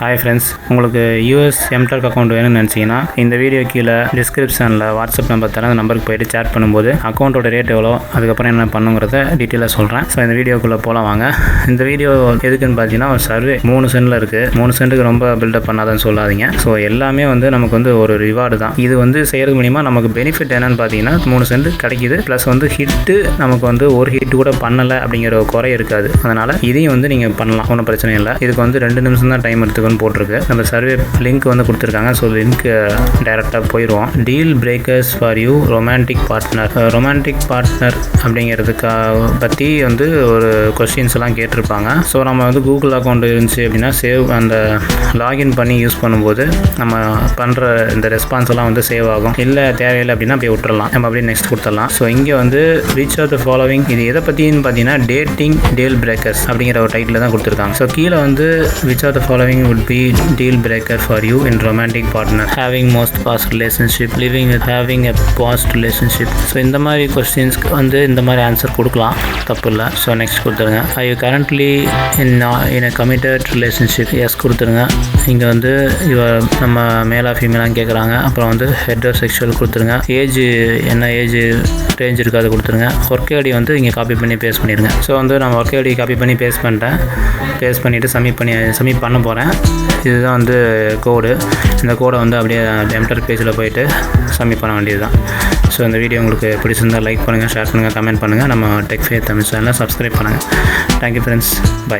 Hi friends உங்களுக்கு US MTech account வேணும்னு நினச்சிங்கன்னா இந்த வீடியோ கீழே டிஸ்கிரிப்ஷனில் வாட்ஸ்அப் நம்பர் தரேன். அந்த நம்பருக்கு போயிட்டு சேட் பண்ணும்போது அக்கௌண்ட்டோட ரேட் எவ்வளோ அதுக்கப்புறம் என்ன பண்ணுங்கிறத டீட்டெயிலாக சொல்கிறேன் ஸோ இந்த வீடியோக்குள்ளே போகலாம் வாங்க. இந்த வீடியோ எதுக்குன்னு பார்த்தீங்கன்னா ஒரு சர்வே மூணு சென்டில் இருக்குது மூணு சென்ட்டுக்கு ரொம்ப பில்டப் பண்ணாதன்னு சொல்லாதீங்க. ஸோ எல்லாமே வந்து நமக்கு வந்து ஒரு ரிவார்டு தான். இது வந்து செய்கிறது மூலிமா நமக்கு பெனிஃபிட் என்னன்னு பார்த்தீங்கன்னா மூணு சென்ட் கிடைக்குது. ப்ளஸ் வந்து ஹிட்டு நமக்கு வந்து ஒரு ஹிட் கூட பண்ணலை அப்படிங்கிற ஒரு குறை இருக்காது. அதனால் இதையும் வந்து நீங்கள் பண்ணலாம். ஒன்றும் பிரச்சனை இல்லை. இதுக்கு வந்து ரெண்டு நிமிஷம் தான் டைம் எடுத்துக்கணும்னு போட்டிருக்கு. நம்ம சர்வே லிங்க் வந்து கொடுத்துருக்காங்க. ஸோ லிங்க் டேரெக்டாக போயிடுவோம் deal breakers for you romantic partner romantic partner அப்படிங்கிறதுக்கா பற்றி வந்து ஒரு கொஸ்டின்ஸ் எல்லாம் கேட்டிருப்பாங்க. ஸோ நம்ம வந்து கூகுள் அக்கௌண்ட் இருந்துச்சு அப்படின்னா சேவ் அந்த லாகின் பண்ணி யூஸ் பண்ணும்போது நம்ம பண்ணுற இந்த ரெஸ்பான்ஸ் எல்லாம் வந்து சேவ் ஆகும். இல்லை தேவையில்லை அப்படின்னா அப்படியே விட்டுறலாம். நம்ம அப்படியே நெக்ஸ்ட் கொடுத்துடலாம். ஸோ இங்கே வந்து ரீச் ஆஃப் த ஃபாலோவிங் இது எதை பற்றின்னு பார்த்தீங்கன்னா டேட்டிங் டேல் பிரேக்கர்ஸ் அப்படிங்கிற ஒரு டைட்டில் தான் கொடுத்துருக்காங்க. ஸோ கீழே வந்து which of the following would be deal breaker for you in romantic partner having most past relationship living with having a past relationship so இந்த மாதிரி கொஸ்டின்ஸ்க்கு வந்து இந்த மாதிரி ஆன்சர் கொடுக்கலாம் தப்பு இல்லை ஸோ நெக்ஸ்ட் கொடுத்துருங்க I you currently in in a committed relationship yes கொடுத்துருங்க. இங்கே வந்து இவ நம்ம மேலா ஃபீமேலான்னு கேட்குறாங்க அப்புறம் வந்து ஹெட்ரோ செக்ஷுவல் கொடுத்துருங்க. ஏஜ் என்ன ஏஜ் ரேஞ்ச் இருக்குது அது கொடுத்துருங்க. ஒர்க் ஐடி வந்து இங்கே காப்பி பண்ணி பேஸ்ட் பண்ணிடுங்க. ஸோ வந்து நான் ஒர்க் ஐடி காப்பி பண்ணி பேஸ்ட் பண்ணிட்டேன். பேஸ்ட் பண்ணிவிட்டு சப்மிட் பண்ணி சப்மிட் பண்ண போகிறேன் இதுதான் வந்து கோடு இந்த கோடை வந்து அப்படியே எம்டர் பேஜில் போயிட்டு சப்மிட் பண்ண வேண்டியது தான் ஸோ இந்த வீடியோ உங்களுக்கு பிடிச்சிருந்தால் லைக் பண்ணுங்கள் ஷேர் பண்ணுங்கள் கமெண்ட் பண்ணுங்கள் நம்ம டெக் ஃபே தமிழ் சேனலை சப்ஸ்கிரைப் பண்ணுங்கள் தேங்க்யூ ஃப்ரெண்ட்ஸ் பை